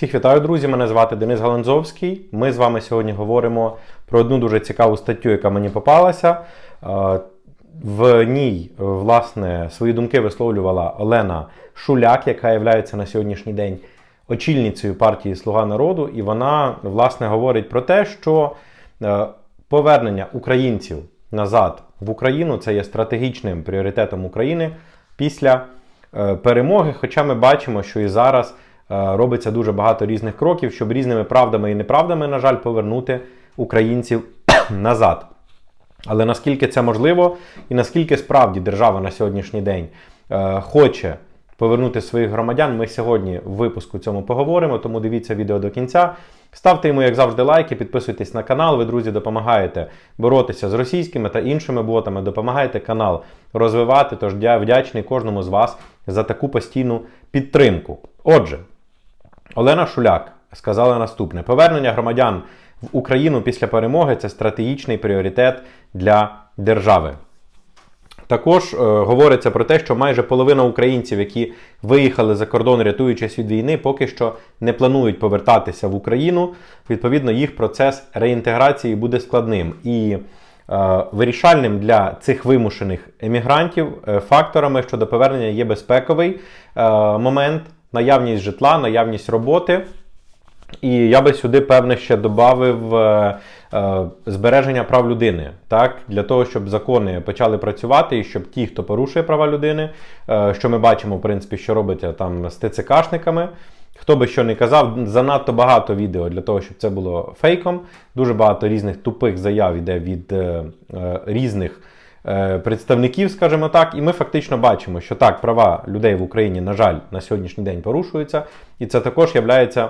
Всіх вітаю, друзі! Мене звати Денис Галанзовський. Ми з вами сьогодні говоримо про одну дуже цікаву статтю, яка мені попалася. Е, В ній, власне, свої думки висловлювала Олена Шуляк, яка є на сьогоднішній день очільницею партії Слуга народу, і вона, власне, говорить про те, що е, повернення українців назад в Україну це є стратегічним пріоритетом України після е, перемоги. Хоча ми бачимо, що і зараз робиться дуже багато різних кроків, щоб різними правдами і неправдами, на жаль, повернути українців назад. Але наскільки це можливо, і наскільки справді держава на сьогоднішній день е, хоче повернути своїх громадян, ми сьогодні в випуску цьому поговоримо. Тому дивіться відео до кінця. Ставте йому, як завжди, лайки, підписуйтесь на канал. Ви, друзі, допомагаєте боротися з російськими та іншими ботами, допомагаєте канал розвивати. Тож я вдячний кожному з вас за таку постійну підтримку. Отже, Олена Шуляк сказала наступне: повернення громадян в Україну після перемоги це стратегічний пріоритет для держави. Також е, говориться про те, що майже половина українців, які виїхали за кордон, рятуючись від війни, поки що не планують повертатися в Україну. Відповідно, їх процес реінтеграції буде складним і е, вирішальним для цих вимушених емігрантів е, факторами щодо повернення є безпековий е, момент, наявність житла, наявність роботи. І я би сюди, певне, ще додав е, е, збереження прав людини, так, для того, щоб закони почали працювати, і щоб ті, хто порушує права людини, е, що ми бачимо, в принципі, що робиться там з ТЦКшниками. Хто би що не казав, занадто багато відео для того, щоб це було фейком. Дуже багато різних тупих заяв іде від е, е, різних представників, скажімо так. І ми фактично бачимо, що так, права людей в Україні, на жаль, на сьогоднішній день порушуються. І це також являється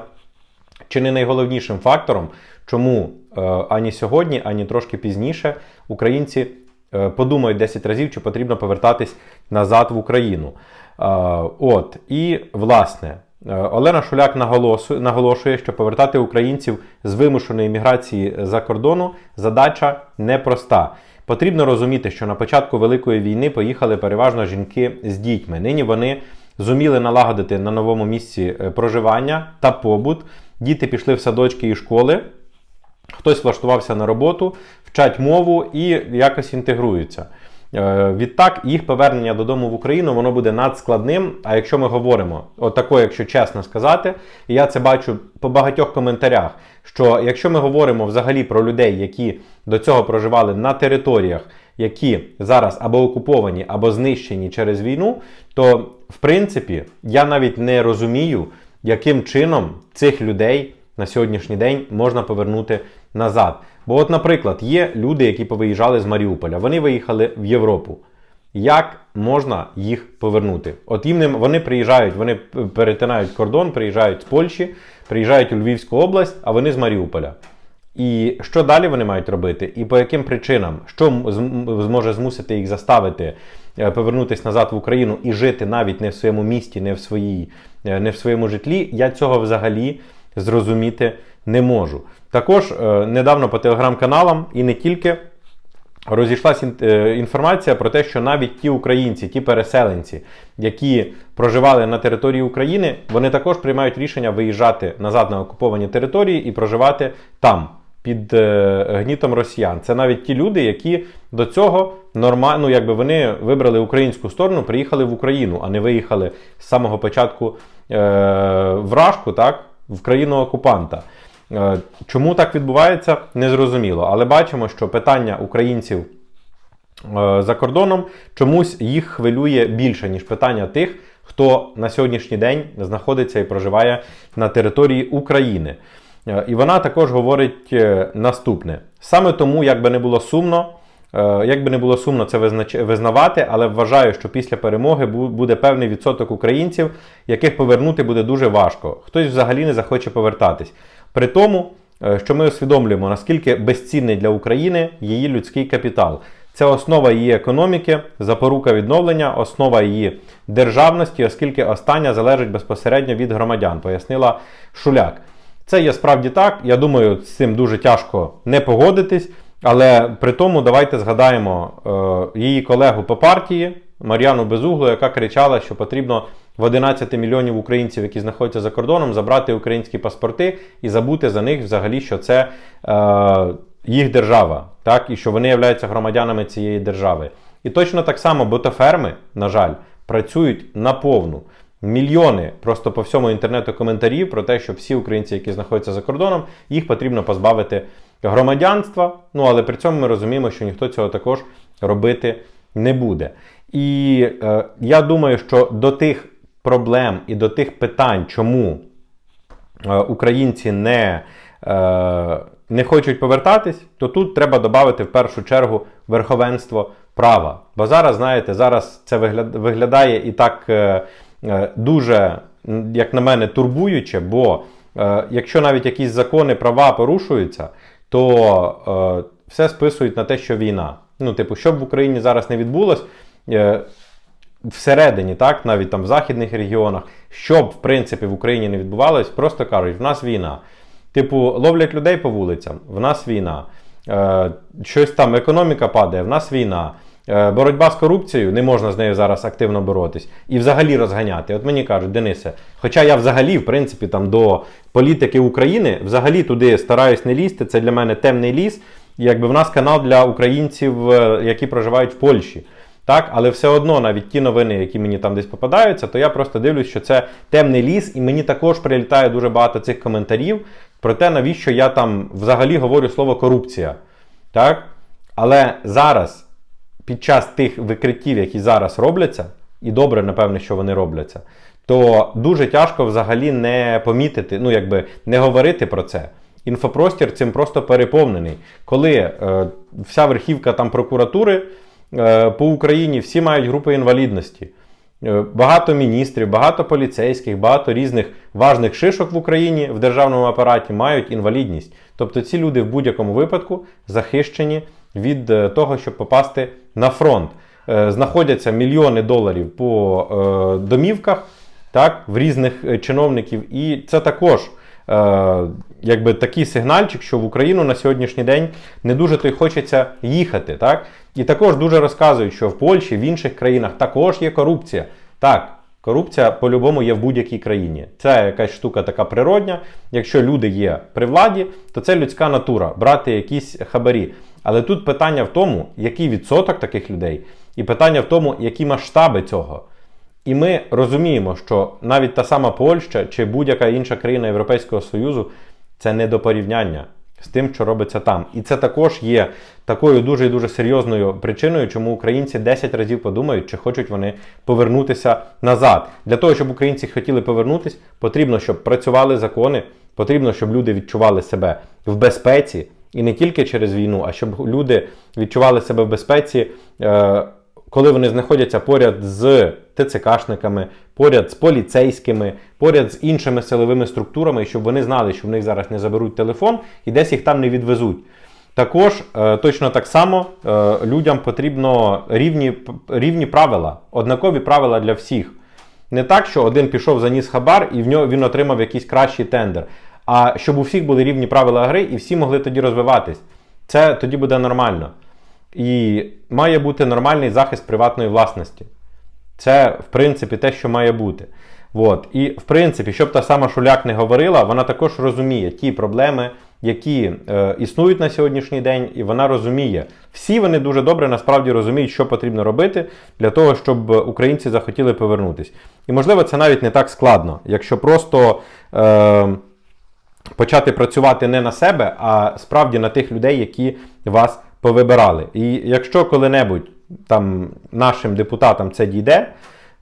чи не найголовнішим фактором, чому е, ані сьогодні, ані трошки пізніше українці е, подумають 10 разів, чи потрібно повертатись назад в Україну. Е, от, і власне. Олена Шуляк наголошує, що повертати українців з вимушеної міграції за кордону задача непроста. Потрібно розуміти, що на початку Великої війни поїхали переважно жінки з дітьми. Нині вони зуміли налагодити на новому місці проживання та побут. Діти пішли в садочки і школи, хтось влаштувався на роботу, вчать мову і якось інтегруються. Е, відтак, їх повернення додому в Україну воно буде надскладним. А якщо ми говоримо, отако, якщо чесно сказати, і я це бачу по багатьох коментарях, що якщо ми говоримо взагалі про людей, які до цього проживали на територіях, які зараз або окуповані, або знищені через війну, то в принципі я навіть не розумію яким чином цих людей на сьогоднішній день можна повернути назад. Бо, от, наприклад, є люди, які повиїжджали з Маріуполя, вони виїхали в Європу. Як можна їх повернути? От їм вони приїжджають, вони перетинають кордон, приїжджають з Польщі, приїжджають у Львівську область, а вони з Маріуполя. І що далі вони мають робити? І по яким причинам, що зможе змусити їх заставити е, повернутися назад в Україну і жити навіть не в своєму місті, не в своїй, е, не в своєму житлі, я цього взагалі зрозуміти не можу. Також е, недавно по телеграм-каналам і не тільки розійшлася інформація про те, що навіть ті українці, ті переселенці, які проживали на території України, вони також приймають рішення виїжджати назад на окуповані території і проживати там під е, гнітом росіян. Це навіть ті люди, які до цього нормально, ну, якби вони вибрали українську сторону, приїхали в Україну, а не виїхали з самого початку е, вражку, так, в країну окупанта. Е, чому так відбувається, незрозуміло. Але бачимо, що питання українців е, за кордоном чомусь їх хвилює більше, ніж питання тих, хто на сьогоднішній день знаходиться і проживає на території України. Е, і вона також говорить наступне: саме тому, як би не було сумно, як би не було сумно це визнавати, але вважаю, що після перемоги буде певний відсоток українців, яких повернути буде дуже важко. Хтось взагалі не захоче повертатись. При тому, що ми усвідомлюємо, наскільки безцінний для України її людський капітал. Це основа її економіки, запорука відновлення, основа її державності, оскільки остання залежить безпосередньо від громадян, пояснила Шуляк. Це є справді так. Я думаю, з цим дуже тяжко не погодитись. Але при тому давайте згадаємо е, її колегу по партії Мар'яну Безуглу, яка кричала, що потрібно в 11 мільйонів українців, які знаходяться за кордоном, забрати українські паспорти і забути за них взагалі, що це е, їх держава, так, і що вони являються громадянами цієї держави. І точно так само ботоферми, на жаль, працюють наповну. Мільйони просто по всьому інтернету коментарів про те, що всі українці, які знаходяться за кордоном, їх потрібно позбавити громадянства. Ну але при цьому ми розуміємо, що ніхто цього також робити не буде. І е, я думаю, що до тих проблем і до тих питань, чому е, українці не, е, не хочуть повертатись, то тут треба додати в першу чергу верховенство права. Бо зараз, знаєте, зараз це виглядає і так е, е, дуже, як на мене, турбуюче, бо е, якщо навіть якісь закони, права порушуються, то е, все списують на те, що війна. Ну, типу, що б в Україні зараз не відбулось, е, всередині, так, навіть там в західних регіонах, що б в принципі в Україні не відбувалось, просто кажуть, в нас війна. Типу, ловлять людей по вулицям, в нас війна. Е, щось там, економіка падає, в нас війна. Е, боротьба з корупцією, не можна з нею зараз активно боротись. І взагалі розганяти. От мені кажуть, Денисе, хоча я взагалі, в принципі, там до політики України взагалі туди стараюсь не лізти, це для мене темний ліс. Якби в нас канал для українців, е, які проживають в Польщі. Так, але все одно, навіть ті новини, які мені там десь попадаються, то я просто дивлюсь, що це темний ліс, і мені також прилітає дуже багато цих коментарів про те, навіщо я там взагалі говорю слово корупція. Так? Але зараз, під час тих викриттів, які зараз робляться, і добре, напевне, що вони робляться, то дуже тяжко взагалі не помітити, ну якби не говорити про це. Інфопростір цим просто переповнений. Коли е, вся верхівка там прокуратури е, по Україні всі мають групи інвалідності. Е, Багато міністрів, багато поліцейських, багато різних важних шишок в Україні в державному апараті мають інвалідність. Тобто ці люди в будь-якому випадку захищені від е, того, щоб попасти на фронт. Е, Знаходяться мільйони доларів по е, домівках, так, в різних чиновників, і це також якби такий сигнальчик, що в Україну на сьогоднішній день не дуже то й хочеться їхати. Так? І також дуже розказують, що в Польщі, в інших країнах також є корупція. Так, корупція по-любому є в будь-якій країні. Це якась штука така природня. Якщо люди є при владі, то це людська натура брати якісь хабарі. Але тут питання в тому, який відсоток таких людей, і питання в тому, які масштаби цього. І ми розуміємо, що навіть та сама Польща чи будь-яка інша країна Європейського Союзу це не до порівняння з тим, що робиться там. І це також є такою дуже і дуже серйозною причиною, чому українці 10 разів подумають, чи хочуть вони повернутися назад. Для того, щоб українці хотіли повернутися, потрібно, щоб працювали закони, потрібно, щоб люди відчували себе в безпеці. І не тільки через війну, а щоб люди відчували себе в безпеці, е, коли вони знаходяться поряд з ТЦКшниками, поряд з поліцейськими, поряд з іншими силовими структурами, щоб вони знали, що в них зараз не заберуть телефон і десь їх там не відвезуть. Також е, точно так само е, людям потрібно рівні, рівні правила, однакові правила для всіх. Не так, що один пішов заніс хабар і в нього він отримав якийсь кращий тендер. А щоб у всіх були рівні правила гри і всі могли тоді розвиватись. Це тоді буде нормально. І має бути нормальний захист приватної власності. Це, в принципі, те, що має бути. От. І, в принципі, щоб та сама Шуляк не говорила, вона також розуміє ті проблеми, які е, існують на сьогоднішній день, і вона розуміє. Всі вони дуже добре насправді розуміють, що потрібно робити для того, щоб українці захотіли повернутись. І, можливо, це навіть не так складно, якщо просто. Е, почати працювати не на себе, а справді на тих людей, які вас повибирали. І якщо коли-небудь там нашим депутатам це дійде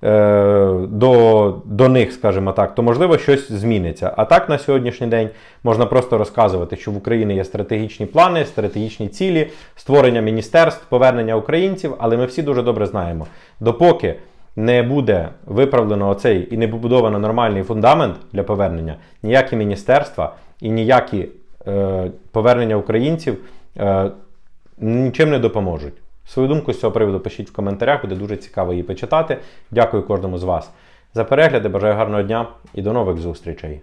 е, до, до них, скажімо так, то можливо щось зміниться. А так на сьогоднішній день можна просто розказувати, що в Україні є стратегічні плани, стратегічні цілі, створення міністерств, повернення українців, але ми всі дуже добре знаємо, допоки не буде виправлено оцей і не побудовано нормальний фундамент для повернення, ніякі міністерства і ніякі е, повернення українців е, нічим не допоможуть. Свою думку з цього приводу пишіть в коментарях, буде дуже цікаво її почитати. Дякую кожному з вас за перегляди. Бажаю гарного дня і до нових зустрічей.